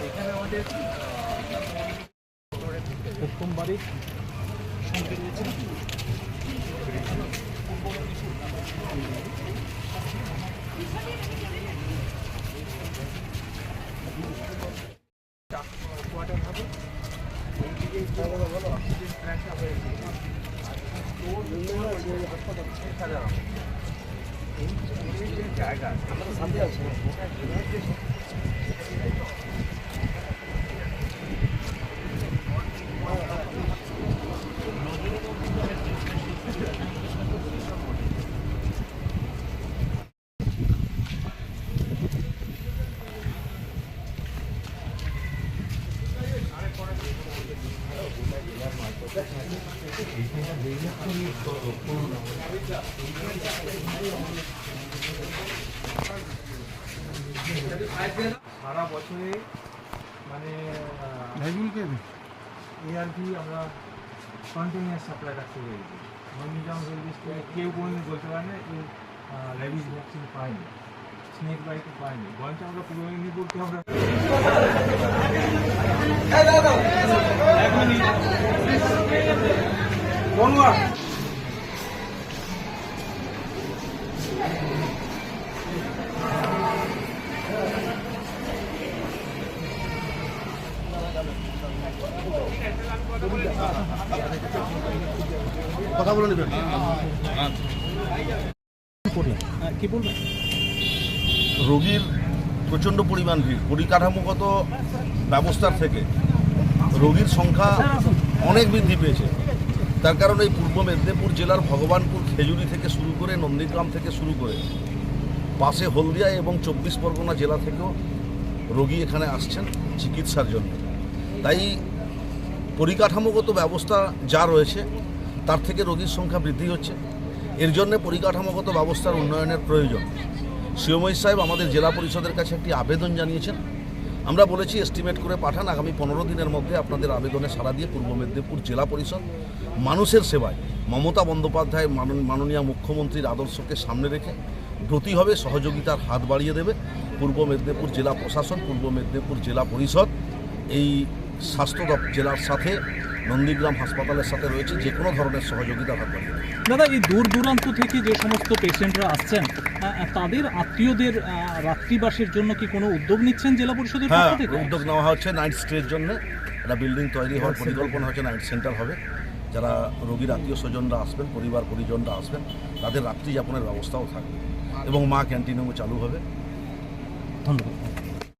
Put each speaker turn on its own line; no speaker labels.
এখানে আমাদের প্রথম সঙ্গে রয়েছে কোয়ার্টার হবে এইদিকে প্ল্যান্টটা হয়েছে যে জায়গা
আমরা শান্তি আছে।
সারা বছরে মানে এআরভি আমরা কন্টিনিউয়াস সাপ্লাই রাখতে পেরেছি। নন্দীগ্রাম রেলওয়ে স্টেশনে কেউ কোনোদিন বলতে পারে না এই র্যাবিস ভ্যাকসিন পায়নি স্নেক বাইটও পায়নি। বরঞ্চ আমরা পূর্ব মেদিনীপুরকে আমরা
কথা বলে নেবেন।
কি বলবেন
রোগীর প্রচণ্ড পরিমাণ ভিড় পরিকাঠামোগত ব্যবস্থার থেকে রোগীর সংখ্যা অনেক বৃদ্ধি পেয়েছে। তার কারণে এই পূর্ব মেদিনীপুর জেলার ভগবানপুর খেজুরি থেকে শুরু করে নন্দীগ্রাম থেকে শুরু করে পাশে হলদিয়া এবং চব্বিশ পরগনা জেলা থেকেও রোগী এখানে আসছেন চিকিৎসার জন্য। তাই পরিকাঠামোগত ব্যবস্থা যা রয়েছে, তার থেকে রোগীর সংখ্যা বৃদ্ধি হচ্ছে। এর জন্য পরিকাঠামোগত ব্যবস্থার উন্নয়নের প্রয়োজন। শিওময় সাহেব আমাদের জেলা পরিষদের কাছে একটি আবেদন জানিয়েছেন। আমরা বলেছি এস্টিমেট করে পাঠান। আগামী পনেরো দিনের মধ্যে আপনাদের আবেদনে সাড়া দিয়ে পূর্ব মেদিনীপুর জেলা পরিষদ মানুষের সেবায় মমতা বন্দ্যোপাধ্যায় মানন- মাননীয় মুখ্যমন্ত্রীর আদর্শকে সামনে রেখে ব্রতী হবে, সহযোগিতার হাত বাড়িয়ে দেবে পূর্ব মেদিনীপুর জেলা প্রশাসন, পূর্ব মেদিনীপুর জেলা পরিষদ। এই স্বাস্থ্য জেলার সাথে নন্দীগ্রাম হাসপাতালের সাথে রয়েছে যে কোনো ধরনের সহযোগিতা হাত বাড়িয়ে
দাদা এই দূর দূরান্ত থেকে যে সমস্ত পেশেন্টরা আসছেন তাদের আত্মীয়দের রাত্রিবাসের জন্য কি কোনো উদ্যোগ নিচ্ছেন জেলা পরিষদের
হ্যাঁ
পক্ষ থেকে?
উদ্যোগ নেওয়া হচ্ছে নাইট স্টের জন্য। একটা বিল্ডিং তৈরি হওয়ার পরিকল্পনা হচ্ছে নাইট সেন্টার হবে। যারা রোগীর আত্মীয় স্বজনরা আসবেন পরিবার পরিজনরা আসবেন তাদের রাত্রি যাপনের ব্যবস্থাও থাকবে এবং মা ক্যান্টিনও চালু হবে।
ধন্যবাদ।